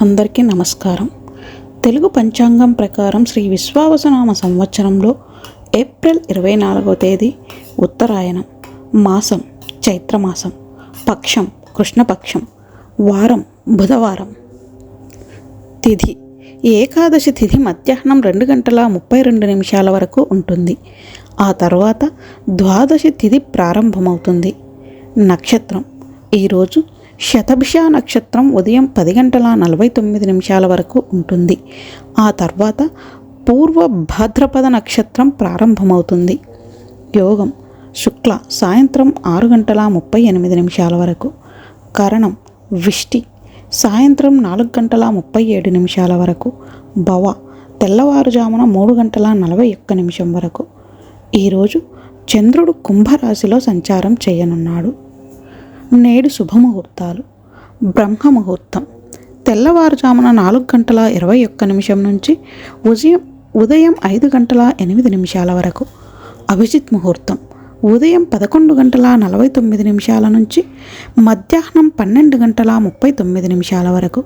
అందరికీ నమస్కారం. తెలుగు పంచాంగం ప్రకారం శ్రీ విశ్వావసనామ సంవత్సరంలో ఏప్రిల్ ఇరవై నాలుగవ తేదీ ఉత్తరాయణం మాసం చైత్రమాసం పక్షం కృష్ణపక్షం వారం బుధవారం. తిథి ఏకాదశి తిథి మధ్యాహ్నం రెండు గంటల ముప్పై రెండు నిమిషాల వరకు ఉంటుంది. ఆ తర్వాత ద్వాదశి తిథి ప్రారంభమవుతుంది. నక్షత్రం. ఈరోజు శతభిష నక్షత్రం ఉదయం పది గంటల నలభై తొమ్మిది నిమిషాల వరకు ఉంటుంది. ఆ తర్వాత పూర్వ భాద్రపద నక్షత్రం ప్రారంభమవుతుంది. యోగం. శుక్ల సాయంత్రం ఆరు గంటల ముప్పై ఎనిమిది నిమిషాల వరకు. కరణం. విష్టి. సాయంత్రం నాలుగు గంటల ముప్పై ఏడు నిమిషాల వరకు. భవ. తెల్లవారుజామున మూడు గంటల నలభై ఒక్క నిమిషం వరకు. ఈరోజు చంద్రుడు కుంభరాశిలో సంచారం చేయనున్నాడు. నేడు శుభముహూర్తాలు. బ్రహ్మ ముహూర్తం తెల్లవారుజామున నాలుగు గంటల ఇరవై ఒక్క నిమిషం నుంచి ఉదయం ఉదయం ఐదు గంటల ఎనిమిది నిమిషాల వరకు. అభిజిత్ ముహూర్తం. ఉదయం పదకొండు గంటల నలభై తొమ్మిది నిమిషాల నుంచి మధ్యాహ్నం పన్నెండు గంటల ముప్పై తొమ్మిది నిమిషాల వరకు.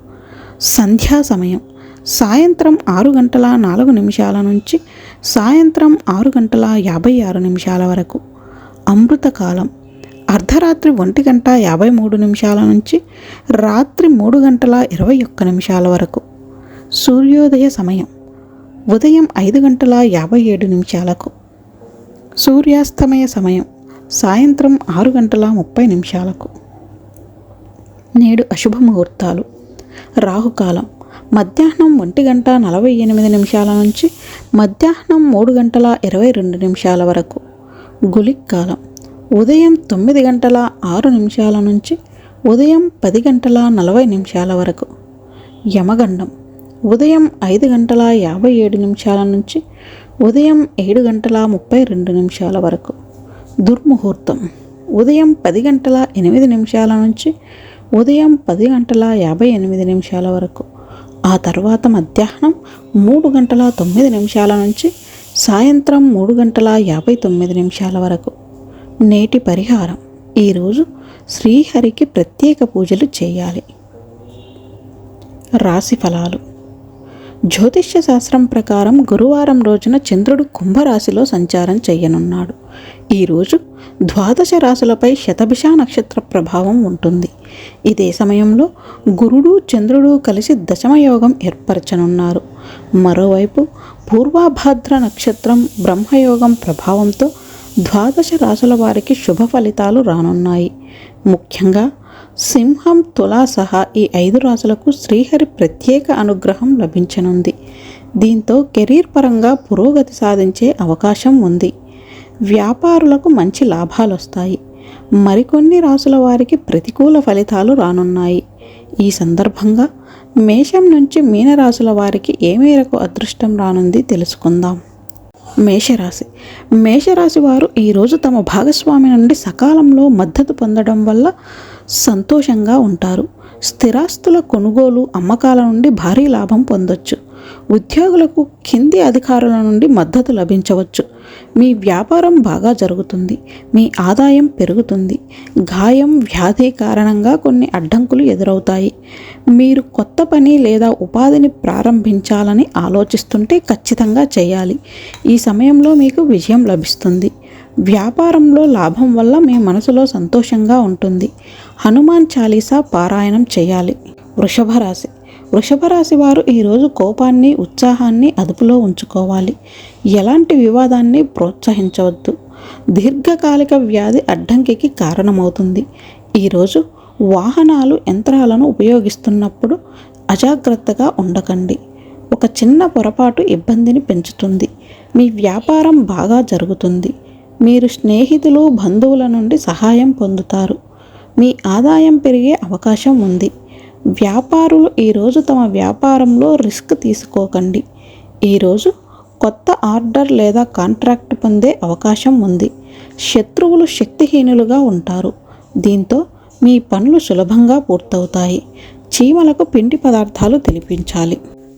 సంధ్యా సమయం. సాయంత్రం ఆరు గంటల నాలుగు నిమిషాల నుంచి సాయంత్రం ఆరు గంటల యాభై ఆరు నిమిషాల వరకు. అమృతకాలం అర్ధరాత్రి ఒంటి గంట యాభై మూడు నిమిషాల నుంచి రాత్రి మూడు గంటల ఇరవై ఒక్క నిమిషాల వరకు. సూర్యోదయ సమయం. ఉదయం ఐదు గంటల యాభై ఏడు నిమిషాలకు. సూర్యాస్తమయ సమయం. సాయంత్రం ఆరు గంటల ముప్పై నిమిషాలకు. నేడు అశుభ ముహూర్తాలు రాహుకాలం. మధ్యాహ్నం ఒంటి గంట నలభై ఎనిమిది నిమిషాల నుంచి మధ్యాహ్నం మూడు గంటల ఇరవై రెండు నిమిషాల వరకు. గులిక్ కాలం. ఉదయం తొమ్మిది గంటల ఆరు నిమిషాల నుంచి ఉదయం పది గంటల నలభై నిమిషాల వరకు. యమగండం. ఉదయం ఐదు గంటల యాభై ఏడు నిమిషాల నుంచి ఉదయం ఏడు గంటల ముప్పై రెండు నిమిషాల వరకు. దుర్ముహూర్తం. ఉదయం పది గంటల ఎనిమిది నిమిషాల నుంచి ఉదయం పది గంటల యాభై ఎనిమిది నిమిషాల వరకు. ఆ తర్వాత మధ్యాహ్నం మూడు గంటల తొమ్మిది నిమిషాల నుంచి సాయంత్రం మూడు గంటల యాభై తొమ్మిది నిమిషాల వరకు. నేటి పరిహారం. ఈరోజు శ్రీహరికి ప్రత్యేక పూజలు చేయాలి. రాశి ఫలాలు. జ్యోతిష్య శాస్త్రం ప్రకారం గురువారం రోజున చంద్రుడు కుంభరాశిలో సంచారం చేయనున్నాడు. ఈరోజు ద్వాదశ రాశులపై శతభిష నక్షత్ర ప్రభావం ఉంటుంది. ఇదే సమయంలో గురుడు చంద్రుడు కలిసి దశమయోగం ఏర్పరచనున్నారు. మరోవైపు పూర్వాభాద్ర నక్షత్రం బ్రహ్మయోగం ప్రభావంతో ద్వాదశ రాశుల వారికి శుభ ఫలితాలు రానున్నాయి. ముఖ్యంగా సింహం తులా సహా ఈ ఐదు రాశులకు శ్రీహరి ప్రత్యేక అనుగ్రహం లభించనుంది. దీంతో కెరీర్ పరంగా పురోగతి సాధించే అవకాశం ఉంది. వ్యాపారులకు మంచి లాభాలు వస్తాయి మరికొన్ని రాసుల వారికి ప్రతికూల ఫలితాలు రానున్నాయి. ఈ సందర్భంగా మేషం నుంచి మీనరాశుల వారికి ఏ మేరకు అదృష్టం రానుంది తెలుసుకుందాం. మేషరాశి. మేషరాశి వారు ఈరోజు తమ భాగస్వామి నుండి సకాలంలో మద్దతు పొందడం వల్ల సంతోషంగా ఉంటారు. స్థిరాస్తుల కొనుగోలు అమ్మకాల నుండి భారీ లాభం పొందొచ్చు. ఉద్యోగులకు కింది అధికారుల నుండి మద్దతు లభించవచ్చు. మీ వ్యాపారం బాగా జరుగుతుంది. మీ ఆదాయం పెరుగుతుంది. గాయం వ్యాధి కారణంగా కొన్ని అడ్డంకులు ఎదురవుతాయి. మీరు కొత్త పని లేదా ఉపాధిని ప్రారంభించాలని ఆలోచిస్తుంటే ఖచ్చితంగా చేయాలి. ఈ సమయంలో మీకు విజయం లభిస్తుంది. వ్యాపారంలో లాభం వల్ల మీ మనసులో సంతోషంగా ఉంటుంది. హనుమాన్ చాలీసా పారాయణం చేయాలి. వృషభ రాశి వృషభ రాశి వారు ఈరోజు కోపాన్ని ఉత్సాహాన్ని అదుపులో ఉంచుకోవాలి. ఎలాంటి వివాదాన్ని ప్రోత్సహించవద్దు. దీర్ఘకాలిక వ్యాధి అడ్డంకికి కారణమవుతుంది. ఈరోజు వాహనాలు యంత్రాలను ఉపయోగిస్తున్నప్పుడు అజాగ్రత్తగా ఉండకండి. ఒక చిన్న పొరపాటు ఇబ్బందిని పెంచుతుంది. మీ వ్యాపారం బాగా జరుగుతుంది. మీరు స్నేహితులు బంధువుల నుండి సహాయం పొందుతారు. మీ ఆదాయం పెరిగే అవకాశం ఉంది. వ్యాపారులు ఈరోజు తమ వ్యాపారంలో రిస్క్ తీసుకోకండి. ఈరోజు కొత్త ఆర్డర్ లేదా కాంట్రాక్ట్ పొందే అవకాశం ఉంది. శత్రువులు శక్తిహీనులుగా ఉంటారు. దీంతో మీ పనులు సులభంగా పూర్తవుతాయి. చీమలకు పిండి పదార్థాలు తినిపించాలి.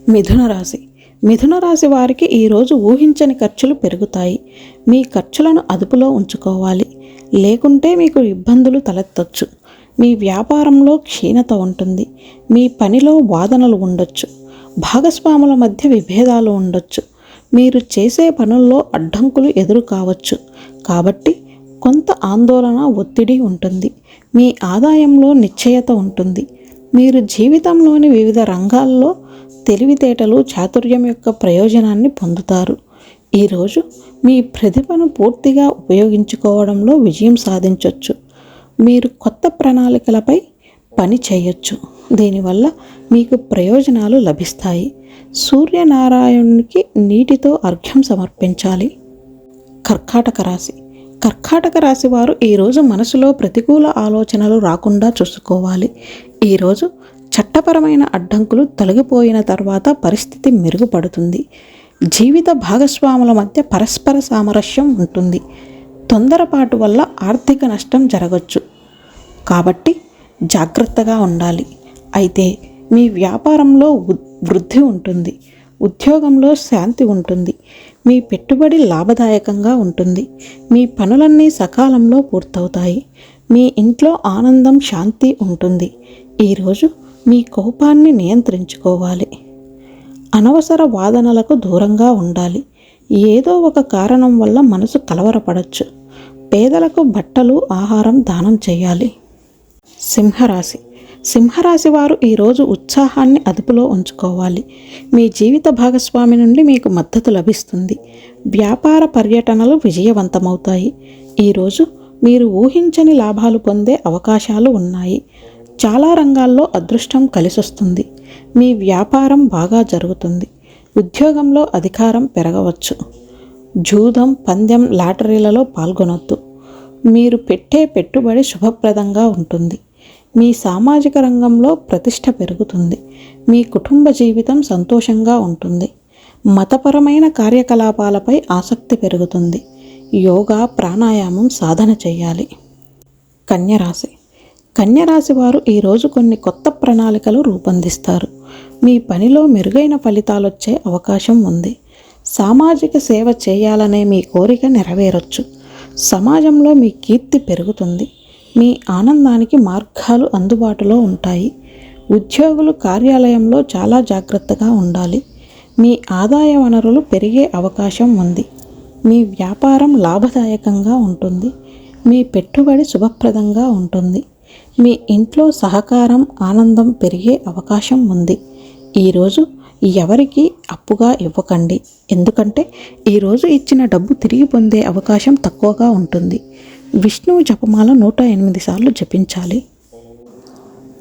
మిథున రాశి. మిథున రాశి వారికి ఈరోజు ఊహించని ఖర్చులు పెరుగుతాయి. మీ ఖర్చులను అదుపులో ఉంచుకోవాలి. లేకుంటే మీకు ఇబ్బందులు తలెత్తొచ్చు. మీ వ్యాపారంలో క్షీణత ఉంటుంది. మీ పనిలో వాదనలు ఉండొచ్చు. భాగస్వాముల మధ్య విభేదాలు ఉండొచ్చు. మీరు చేసే పనుల్లో అడ్డంకులు ఎదురు కావచ్చు. కాబట్టి కొంత ఆందోళన ఒత్తిడి ఉంటుంది. మీ ఆదాయంలో నిశ్చయత ఉంటుంది. మీరు జీవితంలోని వివిధ రంగాల్లో తెలివితేటలు చాతుర్యం యొక్క ప్రయోజనాన్ని పొందుతారు. ఈరోజు మీ ప్రతిభను పూర్తిగా ఉపయోగించుకోవడంలో విజయం సాధించవచ్చు మీరు కొత్త ప్రణాళికలపై పని చేయొచ్చు. దీనివల్ల మీకు ప్రయోజనాలు లభిస్తాయి. సూర్యనారాయణునికి నీటితో అర్ఘ్యం సమర్పించాలి. కర్కాటక రాశి. కర్కాటక రాశి వారు ఈరోజు మనసులో ప్రతికూల ఆలోచనలు రాకుండా చూసుకోవాలి. ఈరోజు చట్టపరమైన అడ్డంకులు తొలగిపోయిన తర్వాత పరిస్థితి మెరుగుపడుతుంది. జీవిత భాగస్వాముల మధ్య పరస్పర సామరస్యం ఉంటుంది. తొందరపాటు వల్ల ఆర్థిక నష్టం జరగచ్చు. కాబట్టి జాగ్రత్తగా ఉండాలి. అయితే మీ వ్యాపారంలో వృద్ధి ఉంటుంది. ఉద్యోగంలో శాంతి ఉంటుంది. మీ పెట్టుబడి లాభదాయకంగా ఉంటుంది. మీ పనులన్నీ సకాలంలో పూర్తవుతాయి. మీ ఇంట్లో ఆనందం శాంతి ఉంటుంది. ఈరోజు మీ కోపాన్ని నియంత్రించుకోవాలి. అనవసర వాదనలకు దూరంగా ఉండాలి. ఏదో ఒక కారణం వల్ల మనసు కలవరపడచ్చు. పేదలకు బట్టలు ఆహారం దానం చేయాలి. సింహరాశి. సింహరాశి వారు ఈరోజు ఉత్సాహాన్ని అదుపులో ఉంచుకోవాలి. మీ జీవిత భాగస్వామి నుండి మీకు మద్దతు లభిస్తుంది. వ్యాపార పర్యటనలు విజయవంతమవుతాయి. ఈరోజు మీరు ఊహించని లాభాలు పొందే అవకాశాలు ఉన్నాయి. చాలా రంగాల్లో అదృష్టం కలిసొస్తుంది. మీ వ్యాపారం బాగా జరుగుతుంది. ఉద్యోగంలో అధికారం పెరగవచ్చు. జూదం పందెం లాటరీలలో పాల్గొనొద్దు. మీరు పెట్టే పెట్టుబడి శుభప్రదంగా ఉంటుంది. మీ సామాజిక రంగంలో ప్రతిష్ట పెరుగుతుంది. మీ కుటుంబ జీవితం సంతోషంగా ఉంటుంది. మతపరమైన కార్యకలాపాలపై ఆసక్తి పెరుగుతుంది. యోగా ప్రాణాయామం సాధన చేయాలి. కన్యరాశి. కన్యరాశి వారు ఈరోజు కొన్ని కొత్త ప్రణాళికలు రూపొందిస్తారు. మీ పనిలో మెరుగైన ఫలితాలు వచ్చే అవకాశం ఉంది. సామాజిక సేవ చేయాలనే మీ కోరిక నెరవేరొచ్చు. సమాజంలో మీ కీర్తి పెరుగుతుంది. మీ ఆనందానికి మార్గాలు అందుబాటులో ఉంటాయి. ఉద్యోగులు కార్యాలయంలో చాలా జాగ్రత్తగా ఉండాలి. మీ ఆదాయ వనరులు పెరిగే అవకాశం ఉంది. మీ వ్యాపారం లాభదాయకంగా ఉంటుంది. మీ పెట్టుబడి శుభప్రదంగా ఉంటుంది. మీ ఇంట్లో సహకారం ఆనందం పెరిగే అవకాశం ఉంది. ఈరోజు ఎవరికి అప్పుగా ఇవ్వకండి. ఎందుకంటే ఈరోజు ఇచ్చిన డబ్బు తిరిగి పొందే అవకాశం తక్కువగా ఉంటుంది. విష్ణువు జపమాల నూట ఎనిమిది సార్లు జపించాలి.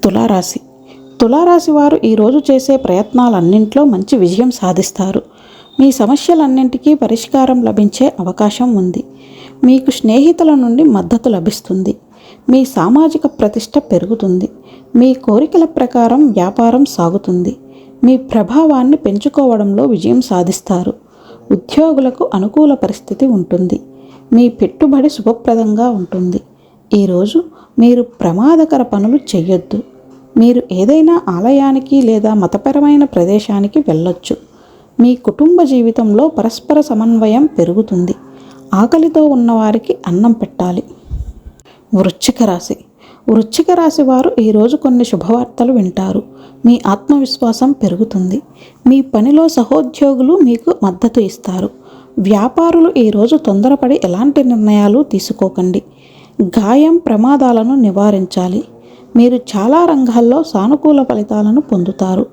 తులారాశి. తులారాశి వారు ఈరోజు చేసే ప్రయత్నాలన్నింట్లో మంచి విజయం సాధిస్తారు. మీ సమస్యలన్నింటికీ పరిష్కారం లభించే అవకాశం ఉంది. మీకు స్నేహితుల నుండి మద్దతు లభిస్తుంది. మీ సామాజిక ప్రతిష్ట పెరుగుతుంది. మీ కోరికల ప్రకారం వ్యాపారం సాగుతుంది. మీ ప్రభావాన్ని పెంచుకోవడంలో విజయం సాధిస్తారు. ఉద్యోగులకు అనుకూల పరిస్థితి ఉంటుంది. మీ పెట్టుబడి శుభప్రదంగా ఉంటుంది. ఈరోజు మీరు ప్రమాదకర పనులు చేయొద్దు మీరు ఏదైనా ఆలయానికి లేదా మతపరమైన ప్రదేశానికి వెళ్ళొచ్చు. మీ కుటుంబ జీవితంలో పరస్పర సమన్వయం పెరుగుతుంది. ఆకలితో ఉన్నవారికి అన్నం పెట్టాలి. వృశ్చిక రాశి. వృశ్చిక రాశి వారు ఈరోజు కొన్ని శుభవార్తలు వింటారు. మీ ఆత్మవిశ్వాసం పెరుగుతుంది. మీ పనిలో సహోద్యోగులు మీకు మద్దతు ఇస్తారు. వ్యాపారులు ఈరోజు తొందరపడి ఎలాంటి నిర్ణయాలు తీసుకోకండి. గాయం ప్రమాదాలను నివారించాలి. మీరు చాలా రంగాల్లో సానుకూల ఫలితాలను పొందుతారు.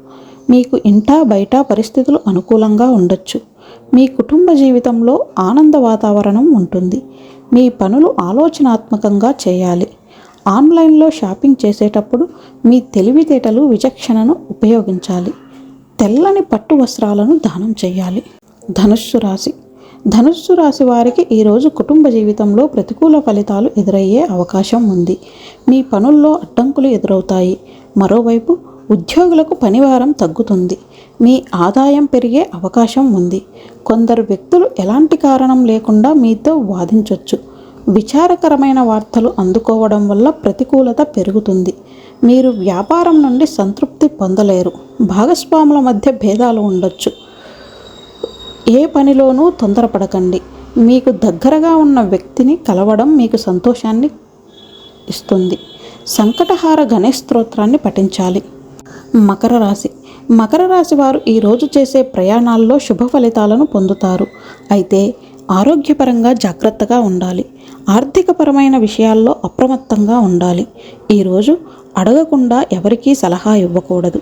మీకు ఇంటా బయట పరిస్థితులు అనుకూలంగా ఉండొచ్చు. మీ కుటుంబ జీవితంలో ఆనంద వాతావరణం ఉంటుంది. మీ పనులు ఆలోచనాత్మకంగా చేయాలి. ఆన్లైన్లో షాపింగ్ చేసేటప్పుడు మీ తెలివితేటలు విచక్షణను ఉపయోగించాలి. తెల్లని పట్టు వస్త్రాలను దానం చేయాలి. ధనుస్సు రాశి. ధనుస్సు రాశి వారికి ఈరోజు కుటుంబ జీవితంలో ప్రతికూల ఫలితాలు ఎదురయ్యే అవకాశం ఉంది. మీ పనుల్లో అడ్డంకులు ఎదురవుతాయి. మరోవైపు ఉద్యోగులకు పనివారం తగ్గుతుంది. మీ ఆదాయం పెరిగే అవకాశం ఉంది. కొందరు వ్యక్తులు ఎలాంటి కారణం లేకుండా మీతో వాదించవచ్చు విచారకరమైన వార్తలు అందుకోవడం వల్ల ప్రతికూలత పెరుగుతుంది. మీరు వ్యాపారం నుండి సంతృప్తి పొందలేరు. భాగస్వాముల మధ్య భేదాలు ఉండొచ్చు. ఏ పనిలోనూ తొందరపడకండి. మీకు దగ్గరగా ఉన్న వ్యక్తిని కలవడం మీకు సంతోషాన్ని ఇస్తుంది. సంకటహార గణేష్ స్తోత్రాన్ని పఠించాలి. మకర రాశి. మకర రాశి వారు ఈరోజు చేసే ప్రయాణాల్లో శుభ ఫలితాలను పొందుతారు. అయితే ఆరోగ్యపరంగా జాగ్రత్తగా ఉండాలి. ఆర్థికపరమైన విషయాల్లో అప్రమత్తంగా ఉండాలి. ఈరోజు అడగకుండా ఎవరికీ సలహా ఇవ్వకూడదు.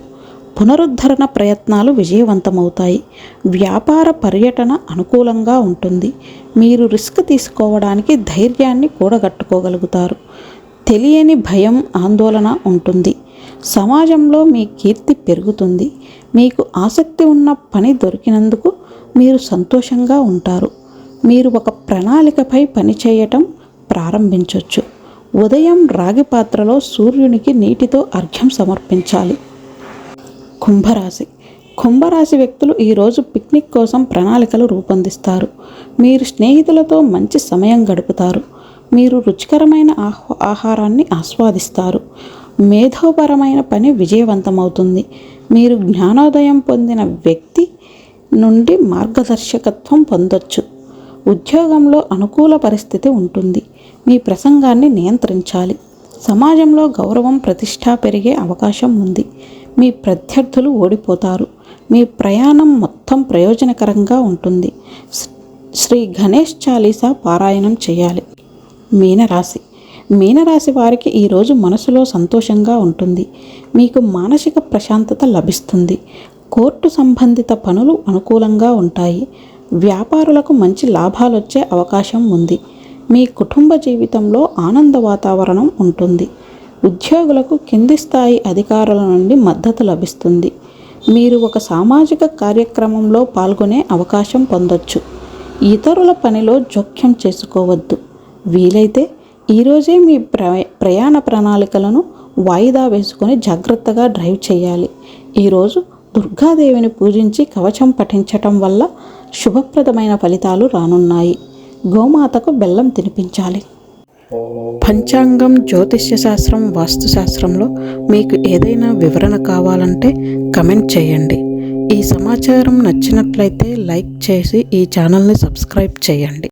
పునరుద్ధరణ ప్రయత్నాలు విజయవంతమవుతాయి. వ్యాపార పర్యటన అనుకూలంగా ఉంటుంది. మీరు రిస్క్ తీసుకోవడానికి ధైర్యాన్ని కూడగట్టుకోగలుగుతారు. తెలియని భయం ఆందోళన ఉంటుంది. సమాజంలో మీ కీర్తి పెరుగుతుంది. మీకు ఆసక్తి ఉన్న పని దొరికినందుకు మీరు సంతోషంగా ఉంటారు. మీరు ఒక ప్రణాళికపై పనిచేయటం ప్రారంభించవచ్చు ఉదయం రాగి పాత్రలో సూర్యునికి నీటితో అర్ఘ్యం సమర్పించాలి. కుంభరాశి. కుంభరాశి వ్యక్తులు ఈరోజు పిక్నిక్ కోసం ప్రణాళికలు రూపొందిస్తారు. మీరు స్నేహితులతో మంచి సమయం గడుపుతారు. మీరు రుచికరమైన ఆహ్ ఆహారాన్ని ఆస్వాదిస్తారు. మేధోపరమైన పని విజయవంతమవుతుంది. మీరు జ్ఞానోదయం పొందిన వ్యక్తి నుండి మార్గదర్శకత్వం పొందొచ్చు. ఉద్యోగంలో అనుకూల పరిస్థితి ఉంటుంది. మీ ప్రసంగాన్ని నియంత్రించాలి. సమాజంలో గౌరవం ప్రతిష్ట పెరిగే అవకాశం ఉంది. మీ ప్రత్యర్థులు ఓడిపోతారు. మీ ప్రయాణం మొత్తం ప్రయోజనకరంగా ఉంటుంది. శ్రీ గణేష్ చాలీసా పారాయణం చేయాలి. మీనరాశి. మీనరాశి వారికి ఈరోజు మనసులో సంతోషంగా ఉంటుంది. మీకు మానసిక ప్రశాంతత లభిస్తుంది. కోర్టు సంబంధిత పనులు అనుకూలంగా ఉంటాయి. వ్యాపారులకు మంచి లాభాలు వచ్చే అవకాశం ఉంది. మీ కుటుంబ జీవితంలో ఆనంద వాతావరణం ఉంటుంది. ఉద్యోగులకు కింది స్థాయి అధికారుల నుండి మద్దతు లభిస్తుంది. మీరు ఒక సామాజిక కార్యక్రమంలో పాల్గొనే అవకాశం పొందొచ్చు. ఇతరుల పనిలో జోక్యం చేసుకోవద్దు. వీలైతే ఈరోజే మీ ప్ర ప్రయాణ ప్రణాళికలను వాయిదా వేసుకొని జాగ్రత్తగా డ్రైవ్ చేయాలి. ఈరోజు దుర్గాదేవిని పూజించి కవచం పఠించటం వల్ల శుభప్రదమైన ఫలితాలు రానున్నాయి. గోమాతకు బెల్లం తినిపించాలి. పంచాంగం జ్యోతిష్య శాస్త్రం వాస్తుశాస్త్రంలో మీకు ఏదైనా వివరణ కావాలంటే కమెంట్ చేయండి. ఈ సమాచారం నచ్చినట్లయితే లైక్ చేసి ఈ ఛానల్ని సబ్స్క్రైబ్ చేయండి.